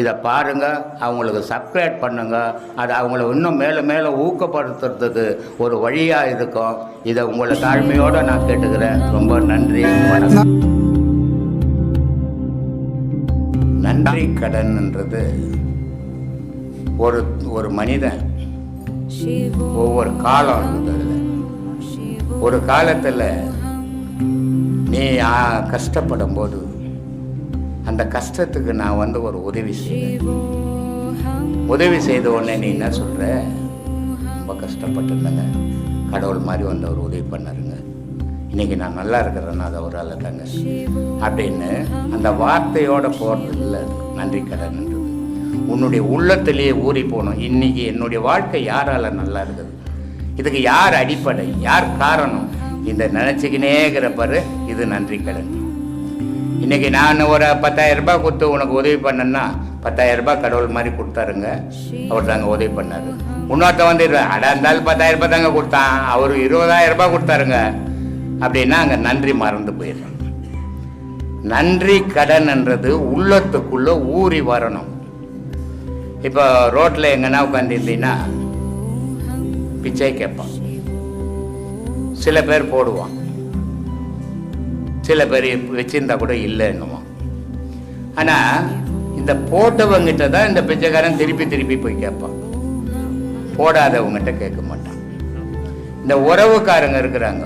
இதை பாருங்கள் அவங்களுக்கு சப்ஸ்கிரைப் பண்ணுங்கள் அது அவங்கள இன்னும் மேலே மேலே ஊக்கப்படுத்துறதுக்கு ஒரு வழியாக இருக்கும். இதை உங்களை தாழ்மையோடு நான் கேட்டுக்கிறேன். ரொம்ப நன்றி. வணக்கம். நன்றி கடன்ன்றது ஒரு ஒரு மனிதன் ஒவ்வொரு காலம் இருக்குது ஒரு காலத்தில் நீ கஷ்டப்படும் போது அந்த கஷ்டத்துக்கு நான் வந்து ஒரு உதவி செய்தேன். உதவி செய்த உடனே நீ என்ன சொல்ற? ரொம்ப கஷ்டப்பட்டிருந்தேங்க. கடவுள் மாதிரி வந்து அவர் உதவி பண்ணாருங்க. இன்னைக்கு நான் நல்லா இருக்கிறேன்னா அது அவரால் தாங்க அப்படின்னு அந்த வார்த்தையோட போகிறது இல்லை நன்றி கடன்ன்றது உன்னுடைய உள்ளத்திலேயே ஊறி போகணும் இன்னைக்கு என்னுடைய வாழ்க்கை யாரால நல்லா இருக்குது? இதுக்கு யார் அடிப்படை? யார் காரணம்? இந்த நினச்சிக்கினேங்கிற பாரு இது நன்றி கடன். இன்னைக்கு நான் ஒரு பத்தாயிரம் ரூபாய் கொடுத்து உனக்கு உதவி பண்ணேன்னா பத்தாயிரம் ரூபாய் கடவுள் மாதிரி கொடுத்தாருங்க. அவர் தாங்க உதவி பண்ணாரு. இன்னொருத்த வந்து அடா அட இருந்தாலும் பத்தாயிரம் ரூபாய் தாங்க கொடுத்தான். அவர் இருபதாயிரம் ரூபாய் கொடுத்தாருங்க. அப்படின்னா அங்கே நன்றி மறந்து போயிடுறோம். நன்றி கடன்ன்றது உள்ளத்துக்குள்ள ஊறி வரணும். இப்போ ரோட்டில் எங்கன்னா உட்காந்துருந்தீங்கன்னா பிச்சை கேட்பான். சில பேர் போடுவான். சில பேர் வச்சிருந்தா கூட இல்லைன்னுவான் ஆனால் இந்த போட்டவங்கிட்ட தான் இந்த பிச்சைக்காரன் திருப்பி திருப்பி போய் கேட்பான். போடாதவங்ககிட்ட கேட்க மாட்டான். இந்த உறவுக்காரங்க இருக்கிறாங்க.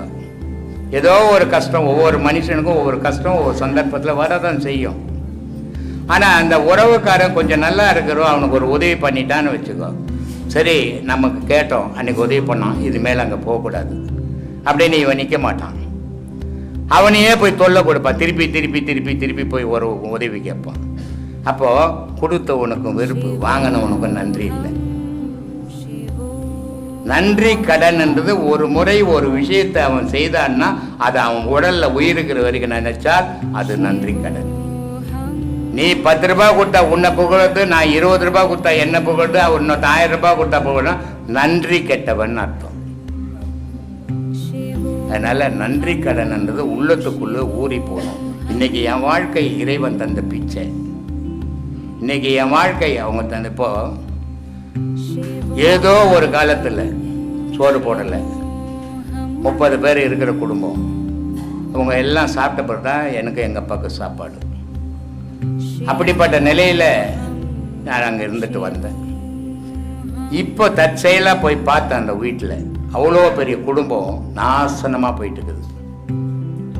ஏதோ ஒரு கஷ்டம் ஒவ்வொரு மனுஷனுக்கும் ஒவ்வொரு கஷ்டம் ஒவ்வொரு சந்தர்ப்பத்தில் வரதான் செய்யும். ஆனால் அந்த உறவுக்காரன் கொஞ்சம் நல்லா இருக்கிறோம் அவனுக்கு ஒரு உதவி பண்ணிட்டான்னு வச்சுக்கோ. சரி நமக்கு கேட்டோம் அன்னைக்கு உதவி பண்ணான் இது மேலே அங்கே போகக்கூடாது. அப்படின்னு இவன் நிற்க மாட்டான். அவனையே போய் தொல்லை கொடுப்பான் திருப்பி திருப்பி திருப்பி திருப்பி போய் ஒரு உதவி கேட்பான் அப்போது கொடுத்தவனுக்கும் வெறுப்பு வாங்கினவனுக்கும் நன்றி இல்லை. நன்றி கடன்ன்றது ஒரு முறை ஒரு விஷயத்தை அவன் செய்தான்னா அது அவன் உடல்ல உயிருக்கிற வரைக்கும் நினைச்சால் அது நன்றி கடன். நீ பத்து ரூபாய் கொடுத்தா உன்னை புகழது நான் இருபது ரூபாய் கொடுத்தா என்ன புகழ்து இன்னொரு ஆயிரம் ரூபாய் கொடுத்தா புகழும் நன்றி கெட்டவன் அர்த்தம். அதனால் நன்றி கடன்ன்றது உள்ளத்துக்குள்ளே ஊறி போகணும் இன்றைக்கி என் வாழ்க்கை இறைவன் தந்த பிச்சை. இன்றைக்கி என் வாழ்க்கை அவங்க தந்தப்போ ஏதோ ஒரு காலத்தில் சோறு போடலை. முப்பது பேர் இருக்கிற குடும்பம். அவங்க எல்லாம் சாப்பிட்ட பிறகு தான் எனக்கு எங்கள் அப்பாவுக்கு சாப்பாடு. அப்படிப்பட்ட நிலையில் நான் அங்கே இருந்துட்டு வந்தேன். இப்போ தற்செயலாக போய் பார்த்தேன் அந்த வீட்டில் அவ்வளோ பெரிய குடும்பம் நாசனமாக போயிட்டு இருக்குது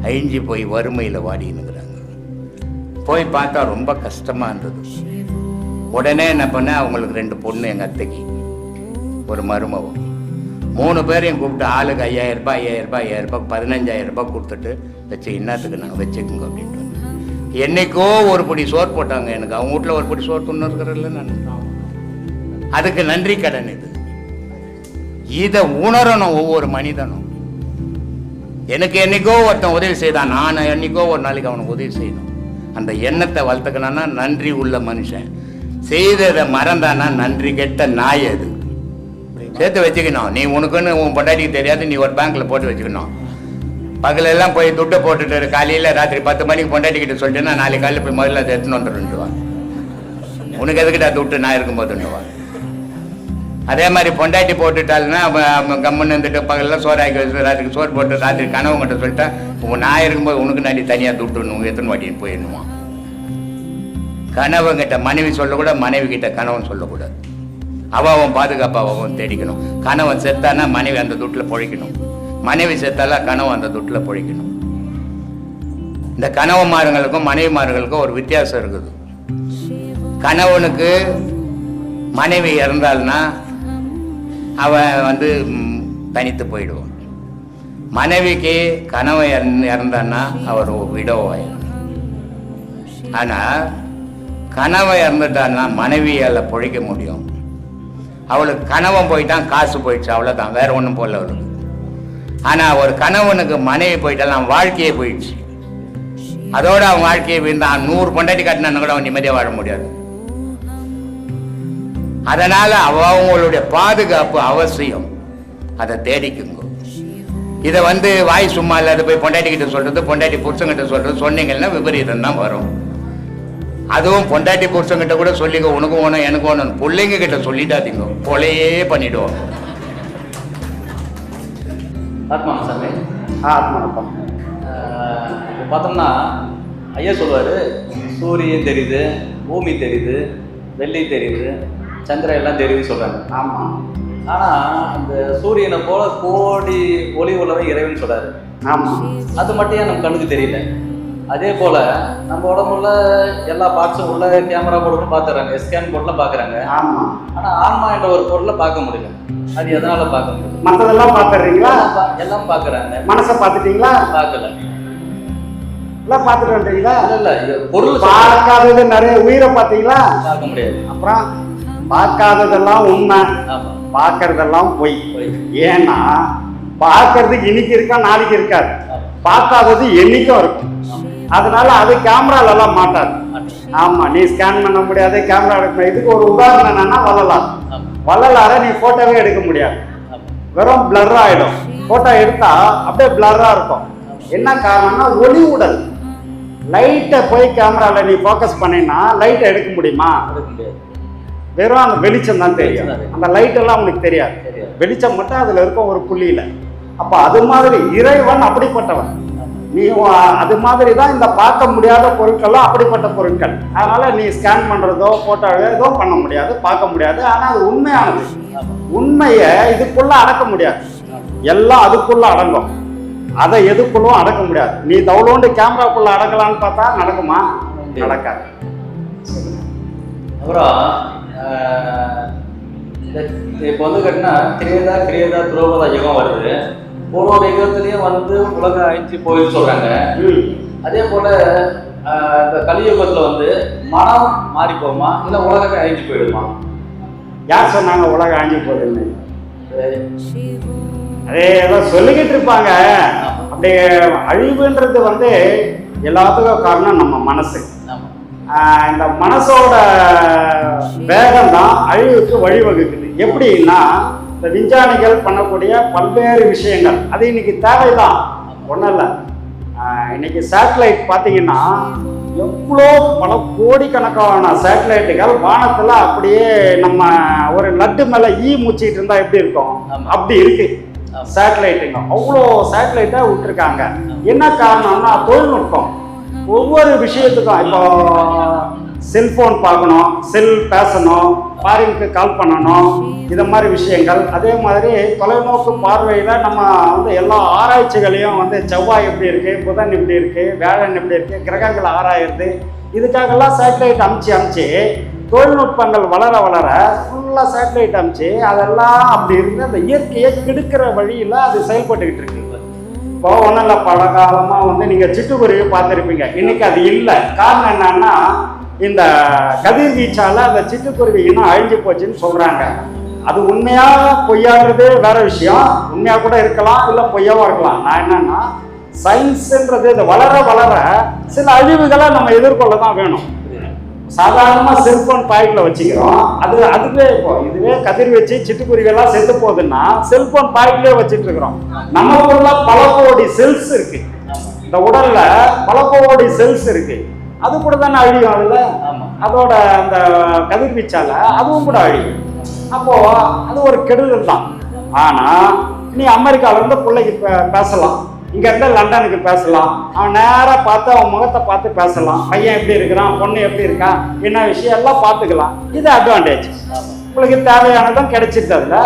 அழிஞ்சு போய் வறுமையில் வாடினுங்கிறாங்க போய் பார்த்தா ரொம்ப கஷ்டமாக இருந்தது. உடனே என்ன பண்ண அவங்களுக்கு ரெண்டு பொண்ணு எங்கள் அத்தைக்கு. ஒரு மருமகம் மூணு பேரையும் கூப்பிட்டு ஆளுக்கு ஐயாயிரம் ரூபாய் ஐயாயிரம் ரூபாய் ஐயாயிரம் ரூபாய் பதினஞ்சாயிரம் ரூபாய் கொடுத்துட்டு வச்சு என்னத்துக்கு நாங்கள் வச்சுக்கோங்க அப்படின்ட்டு. என்னைக்கோ ஒரு பொடி சோறு போட்டாங்க எனக்கு. அவங்க வீட்டில் ஒரு பொடி சோறு துண்ணு இருக்கிறதில்ல நான். அதுக்கு நன்றி கடன் இது. இதை உணரணும் ஒவ்வொரு மனிதனும். எனக்கு என்னைக்கோ ஒருத்தன் உதவி செய்தான் நான் என்னைக்கோ ஒரு நாளைக்கு அவனுக்கு உதவி செய்யணும். அந்த எண்ணத்தை வளர்த்துக்கணும்னா நன்றி உள்ள மனுஷன். செய்ததை மறந்தானா நன்றி கெட்ட நாய் அது. சேர்த்து வச்சுக்கணும். நீ உனக்குன்னு உன் பொண்டாட்டிக்கு தெரியாது நீ ஒரு பேங்க்ல போட்டு வச்சுக்கணும். பகலெல்லாம் போய் துட்டை போட்டுட்டு காலையில் ராத்திரி பத்து மணிக்கு பொண்டாட்டிக்கிட்ட சொல்லிட்டுன்னா நாளைக்கு காலையில் போய் முதல்ல எடுத்துன்னு வந்துடுவான் உனக்கு எதுக்கிட்ட துட்டு? நான் இருக்கும்போதுன்னுவான். அதே மாதிரி பொண்டாட்டி போட்டுட்டாள்னா அவன் கம்முன்னு இருந்துட்டு பகலில் சோறு வச்சு ராத்திரிக்கு சோறு போட்டு ராத்திரி கனவுங்கிட்ட மட்டும் சொல்லிட்டா உன் நான் இருக்கும்போது உனக்கு நாடி தனியாக துட்டுணும் எத்தனை வாட்டின்னு போயிடணுமா கணவன் மனைவி சொல்லக்கூடாது மனைவி கிட்ட கணவன் சொல்லக்கூடாது. அவன் பாதுகாப்பாக அவன் தேடிக்கணும். கணவன் செத்தானா மனைவி அந்த துட்டில் பொழைக்கணும். மனைவி செத்தால கணவன் அந்த துட்டில் பொழைக்கணும். இந்த கணவன்மார்களுக்கும் மனைவிமார்களுக்கும் ஒரு வித்தியாசம் இருக்குது. கணவனுக்கு மனைவி இறந்தாள்னா அவன் வந்து தனித்து போயிடுவான். மனைவிக்கு கணவன் இறந்து- இறந்தான்னா அவர் விடோவாயிடும் ஆனால் கணவன் இறந்துட்டான்னா மனைவியால் பொழைக்க முடியும். அவளுக்கு கணவன் போயிட்டான் காசு போயிடுச்சு அவ்வளோதான் வேற ஒன்றும் போல அவளுக்கு. ஆனால் ஒரு கணவனுக்கு மனைவி போயிட்டாலும் வாழ்க்கையே போயிடுச்சு. அதோடு அவன் வாழ்க்கையை வீழ்ந்தான். நூறு பொண்டாட்டி கட்டினான்னு கூட அவன் நிம்மதியாக வாழ முடியாது. அதனால அவங்களுடைய பாதுகாப்பு அவசியம். அதை தேடிக்குங்க. இதை வந்து வாய் சும்மா இல்லாத போய் பொண்டாட்டிக்கிட்ட சொல்றது பொண்டாட்டி புருஷங்கிட்ட சொல்றது சொன்னீங்கன்னா விபரீதம் தான் வரும். அதுவும் பொண்டாட்டி புருஷங்கிட்ட கூட சொல்லிக்க உனக்கு வேணும் எனக்கு ஒன்று பிள்ளைங்க கிட்ட சொல்லிட்டாதீங்க கொலையே பண்ணிடுவோம். ஆத்மா சாமி. ஆத்மனப்பம் பார்த்தோம்னா ஐயா சொல்லுவார் சூரியன் தெரியுது பூமி தெரியுது வெள்ளி தெரியுது. சந்திரன் எல்லாம் தெரியுது சொல்கிறாங்க ஆமாம் ஆனால் அந்த சூரியனை போல கோடி ஒளி உள்ளவன் இறைவன் சொல்றாரு. ஆமாம் அது மட்டும் ஏன் நம்ம கண்ணுக்கு தெரியல? அதே போல நம்ம உடம்புல எல்லா பார்ட்ஸும் உள்ள கேமரா போர்டும் பார்த்துறாங்க. ஸ்கேன் போர்டில் பார்க்குறாங்க. ஆமாம் ஆனால் ஆன்மா என்ற ஒரு பொருளை பார்க்க முடியல. அது எதனால பார்க்க முடியல? மற்றதெல்லாம் பார்த்துடுறீங்களா? எல்லாம் பார்க்குறாங்க. மனசை பார்த்துட்டீங்களா? பார்க்கல. எல்லாம் பார்த்துட்டு வந்துட்டீங்களா? இல்ல இல்ல பொருள். பார்க்காதது நிறைய உயிரை பார்த்தீங்களா? பார்க்க முடியாது. அப்புறம் பார்க்காததெல்லாம் உண்மை. பார்க்கறதெல்லாம் பொய். ஏன்னா பார்க்கறது இன்னைக்கு இருக்கா நாளைக்கு இருக்காது. பார்க்காதது என்னைக்கும் இருக்கும். அதனால அது கேமரால எல்லாம் மாட்டாது. ஆமா நீ ஸ்கேன் பண்ண முடியாது கேமரா எடுக்க. இதுக்கு ஒரு உதாரணம் என்னன்னா வள்ளலார். வள்ளலார நீ போட்டோவே எடுக்க முடியாது. வெறும் பிளர் ஆயிடும். போட்டோ எடுத்தா அப்படியே பிளர்ரா இருக்கும். என்ன காரணம்னா ஒளி உடல். லைட்டை போய் கேமரால நீ ஃபோக்கஸ் பண்ணினா லைட்டை எடுக்க முடியுமா? எடுக்க முடியாது. வெறும் அந்த வெளிச்சம் தான் தெரியும். அந்த லைட் எல்லாம் உனக்கு தெரியாது. வெளிச்சம் மட்டும் அதுல இருக்கும் ஒரு புள்ளியில. அப்ப அது மாதிரி இறைவன் அப்படிப்பட்டவன். நீ அது மாதிரி தான் இந்த பார்க்க முடியாத பொருட்கள்லாம் அப்படிப்பட்ட பொருட்கள். அதனால நீ ஸ்கேன் பண்றதோ போட்டோ ஏதோ பண்ண முடியாது பார்க்க முடியாது. ஆனா அது உண்மையானது. உண்மையை இதுக்குள்ள அடக்க முடியாது. எல்லாம் அதுக்குள்ள அடங்கும். அதை எதுக்குள்ளும் அடக்க முடியாது. நீ தவுளோண்டு கேமராக்குள்ள அடக்கலான்னு பார்த்தா நடக்குமா? நடக்காது. அப்புறம் இப்போ வந்து கேட்டினா கிரியதா கிரியதா துரோபதா யுகம் வருது. ஒரு ஒரு யுகத்துலேயும் வந்து உலகம் அழிஞ்சு போயின்னு சொல்றாங்க. ம். அதே போல இந்த கலியுகத்துல வந்து மனம் மாறி போகுமா இல்லை உலகமே அழிஞ்சு போயிடுமா? யார் சொன்னாங்க உலகம் அழிஞ்சு போகுதுன்னு? அதே ஏதோ சொல்லிக்கிட்டு இருப்பாங்க. அப்படியே அழிவுன்றது வந்து எல்லாத்துக்கும் காரணம் நம்ம மனசு. ஆஹ் இந்த மனசோட வேகம் தான் அழிவுக்கு வழிவகுக்குது. எப்படின்னா இந்த விஞ்ஞானிகள் பண்ணக்கூடிய பல்வேறு விஷயங்கள். அது இன்னைக்கு தேவைதான். ஒன்றும் இல்லை. இன்னைக்கு சேட்டலைட் பார்த்தீங்கன்னா எவ்வளோ பல கோடிக்கணக்கான சேட்டலைட்டுகள் வானத்தில் அப்படியே நம்ம ஒரு லட்டு மேலே ஈ முச்சிட்டு இருந்தா எப்படி இருக்கும். அப்படி இருக்கு. சேட்டலைட்டுங்க அவ்வளோ சேட்டலைட்டை விட்டுருக்காங்க. என்ன காரணம்னா தொழில்நுட்பம். ஒவ்வொரு விஷயத்துக்கும் இப்போ செல்போன் பார்க்கணும் செல் பேசணும் ஃபாரினுக்கு கால் பண்ணணும் இது மாதிரி விஷயங்கள். அதே மாதிரி தொலைநோக்கு பார்வையில் நம்ம வந்து எல்லா ஆராய்ச்சிகளையும் வந்து செவ்வாய் எப்படி இருக்குது புதன் எப்படி இருக்குது வேழன் எப்படி இருக்குது கிரகங்கள் ஆராயிறது இதுக்காகலாம் சேட்டலைட் அமுச்சு அமுச்சு தொழில்நுட்பங்கள் வளர வளர ஃபுல்லாக சேட்டலைட் அமுச்சு அதெல்லாம் அப்படி இருந்து அந்த இயற்கையை கெடுக்கிற வழியில் அது செயல்பட்டுக்கிட்டு இருக்கு. இப்போ ஒன்றும் இல்லை பல காலமாக வந்து நீங்கள் சிட்டுக்குருவி பார்த்துருப்பீங்க. இன்னைக்கு அது இல்லை. காரணம் என்னன்னா இந்த கதிர்வீச்சால அந்த சிட்டுக்குருவி இன்னும் அழிஞ்சு போச்சுன்னு சொல்கிறாங்க அது உண்மையாக பொய்யாடுறது வேற விஷயம். உண்மையாக கூட இருக்கலாம் இல்லை பொய்யாவும் இருக்கலாம். நான் என்னன்னா சயின்ஸுன்றது இது வளர வளர சில அழிவுகளை நம்ம எதிர்கொள்ள தான் வேணும். சாதாரணமாக செல்போன் பாக்கெட்டில் வச்சுக்கிறோம். அது அதுவே இப்போ இதுவே கதிர் வச்சு சிட்டுக்குருவியெல்லாம் செத்து போகுதுன்னா செல்போன் பாக்கெட்லேயே வச்சுட்டு இருக்கிறோம். நமக்குள்ள பல கோடி செல்ஸ் இருக்கு. இந்த உடல்ல பல கோடி செல்ஸ் இருக்கு. அது கூட தானே அழியும் அதுல? அதோட அந்த கதிர்வீச்சால அதுவும் கூட அழியும். அப்போ அது ஒரு கெடுதல் தான். ஆனா நீ அமெரிக்கால இருந்து பிள்ளைக்கு பேசலாம். இங்க இருந்து லண்டனுக்கு பேசலாம். அவன் நேரா பார்த்து அவன் முகத்தை பார்த்து பேசலாம். பையன் எப்படி இருக்கிறான் பொண்ணு எப்படி இருக்கான் என்ன விஷயம் எல்லாம் பார்த்துக்கலாம். இது அட்வான்டேஜ் உங்களுக்கு தேவையானதும் கிடைச்சிட்டு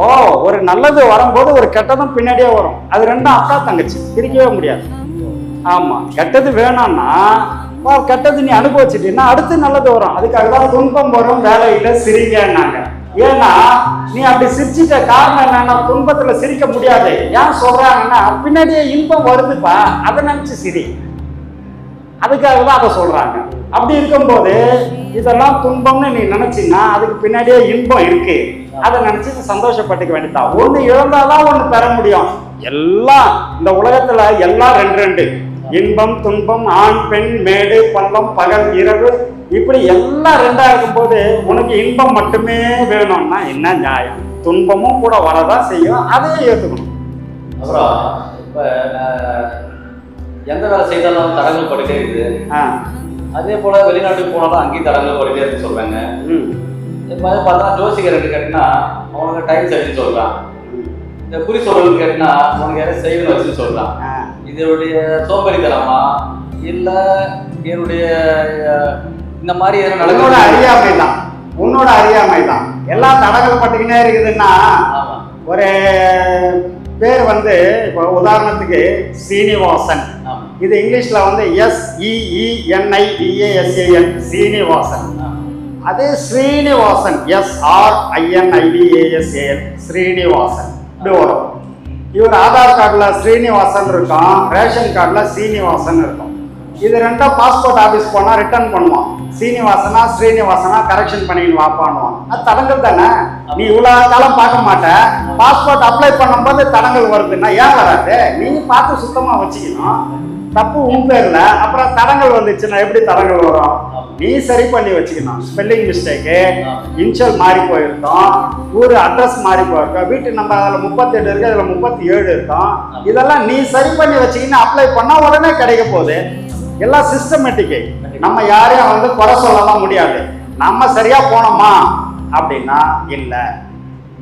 ஓ ஒரு நல்லது வரும்போது ஒரு கெட்டதும் பின்னாடியே வரும். அது ரெண்டும் அக்கா தங்கச்சி. பிரிக்கவே முடியாது. ஆமா கெட்டது வேணாம்னா கெட்டது நீ அனுபவிச்சிட்டீங்கன்னா அடுத்து நல்லது வரும். அதுக்காக தான் துன்பம் வரும் வேலையில சிரிங்கன்னாங்க ஏன்னா நீ அப்படி சிரிச்சிட்ட காரணம் என்னன்னா துன்பத்துல சிரிக்க முடியாது. ஏன் சொல்றாங்கன்னா பின்னாடியே இன்பம் வருதுப்பா. அதை நினைச்சு சிரி. அதுக்காக தான் அதை சொல்றாங்க. அப்படி இருக்கும்போது இதெல்லாம் துன்பம்னு நீ நினைச்சின்னா அதுக்கு பின்னாடியே இன்பம் இருக்கு. அதை நினைச்சு சந்தோஷப்பட்டுக்க வேண்டியதான் ஒண்ணு இழந்தாதான் ஒண்ணு பெற முடியும். எல்லாம் இந்த உலகத்துல எல்லாம் ரெண்டு ரெண்டு. இன்பம் துன்பம் ஆண் பெண் மேடு பள்ளம் பகல் இரவு இப்படி எல்லாம் ரெண்டா இருக்கும்போது உனக்கு இன்பம் மட்டுமே வேணும்னா என்ன நியாயம்? துன்பமும் கூட வரதான் செய்யும் அதையும் ஏத்துக்கணும். அப்புறம் இப்போ எந்த வேலை செய்தாலும் தடங்கள் பட்டுட்டே இருக்குது அதே போல வெளிநாட்டுக்கு போனாலும் அங்கேயும் தடங்கள் பட்டுட்டே இருக்கு சொல்றாங்க. ம். இப்போ அதை பார்த்தா ரெண்டு கேட்டினா அவனுக்கு டைம் சரின்னு சொல்றான். இந்த குறி சொல்றது கேட்டினா உனக்கு யாரும் செய்யணும் வச்சுன்னு சொல்றான். ஆ. இதனுடைய சோம்பேறித்தனமா? இல்ல என்னுடைய இந்த மாதிரி எதனா உன்னோட அறியாமை தான் உன்னோட அறியாமை தான் எல்லாம் தடங்கள் பட்டுக்கினே இருக்குதுன்னா ஒரு பேர் வந்து இப்போ உதாரணத்துக்கு சீனிவாசன். இது இங்கிலீஷ்ல வந்து E எஸ் இஇஎன்ஐ டிஏஎஸ்ஏஎன் சீனிவாசன். அதே ஸ்ரீனிவாசன் எஸ் ஆர் ஐஎன்ஐடிஏஎஸ்ஏஎன் ஸ்ரீனிவாசன் இப்படி வரும். இவர் ஆதார் கார்டில் ஸ்ரீனிவாசன் இருக்கும் ரேஷன் கார்டில் சீனிவாசன் இருக்கும். இது ரெண்டும் பாஸ்போர்ட் ஆஃபீஸ் போனால் ரிட்டர்ன் பண்ணுவான். சீனிவாசனா ஸ்ரீனிவாசனா கரெக்ஷன் பண்ணின்னு வாப்பானுவான் அது தடங்கள் தானே? நீ இவ்வளோ காலம் பார்க்க மாட்ட. பாஸ்போர்ட் அப்ளை பண்ணும்போது தடங்கள் வருதுன்னா ஏன் வராது? நீ பார்த்து சுத்தமாக வச்சுக்கணும். தப்பு உன் பேர்ல. அப்புறம் தடங்கள் வந்துச்சுன்னா எப்படி தடங்கள் வரும்? நீ சரி பண்ணி வச்சுக்கணும். ஸ்பெல்லிங் மிஸ்டேக்கு இன்ஷியல் மாறி போயிருக்கோம். ஊர் அட்ரஸ் மாறி போயிருக்கோம். வீட்டு நம்ம அதில் முப்பத்தெட்டு இருக்கு அதில் முப்பத்தி ஏழு இருக்கும். இதெல்லாம் நீ சரி பண்ணி வச்சுக்கின்னு அப்ளை பண்ணால் உடனே கிடைக்க போகுது. எல்லாம் சிஸ்டமேட்டிக்கு நம்ம யாரையும் வந்து குறை சொல்லலாம் முடியாது. நம்ம சரியா போனோமா? அப்படின்னா இல்லை.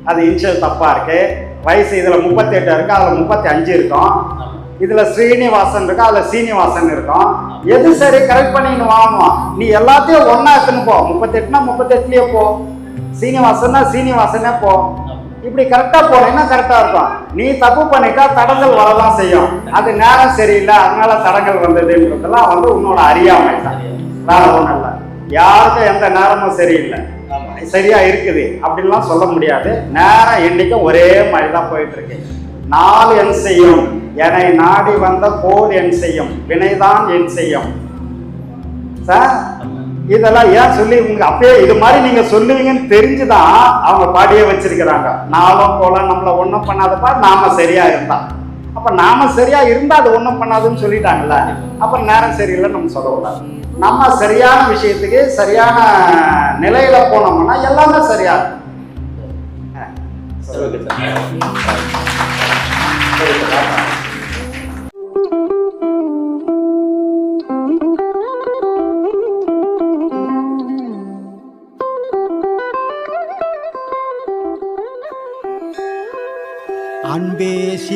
அது இன்ஷியல் தப்பா இருக்கு. வயசு இதுல முப்பத்தெட்டு இருக்கு அதுல முப்பத்தி அஞ்சு இருக்கும். இதுல ஸ்ரீனிவாசன் இருக்கும் அதுல சீனிவாசன் இருக்கும். எது சரி கரெக்ட் பண்ணின்னு வாங்குவோம் நீ எல்லாத்தையும் ஒன்னா எடுத்துன்னு போ. முப்பத்தெட்டுனா முப்பத்தெட்டுலயே போ. சீனிவாசன்னா சீனிவாசனே போ. இப்படி கரெக்டாக போனீங்கன்னா கரெக்டாக இருக்கும். நீ தப்பு பண்ணிட்டா தடங்கள் வரதான் செய்யும். அது நேரம் சரியில்லை அதனால தடங்கள் வந்ததுன்றதெல்லாம் வந்து உன்னோட அறியாமை தான். வேற ஒன்றும் இல்லை. யாருக்கும் எந்த நேரமும் சரியில்லை. சரியாக சரியா இருக்குது. அப்படின்லாம் சொல்ல முடியாது. நேரம் என்றைக்கும் ஒரே மாதிரி தான் போயிட்டு இருக்கு என் செய்யும். என்னை நாடி வந்த போல் என் செய்யும். வினைதான் என் செய்யும். சார்? இதெல்லாம் ஏன் சொல்லி உங்க அப்பயே இது மாதிரி நீங்க சொல்லுவீங்கன்னு தெரிஞ்சுதான் அவங்க பாடியே வச்சிருக்கிறாங்க. நாளும் போல நம்மள ஒண்ணும் பண்ணாதப்பா நாம சரியா இருந்தா. அப்ப நாம சரியா இருந்தா அது ஒண்ணும் பண்ணாதுன்னு சொல்லிட்டாங்கல்ல. அப்புறம் நேரம் சரியில்லைன்னு நம்ம சொல்லக்கூடாது. நம்ம சரியான விஷயத்துக்கு சரியான நிலையில போனோம்னா எல்லாமே சரியா இருக்கும்.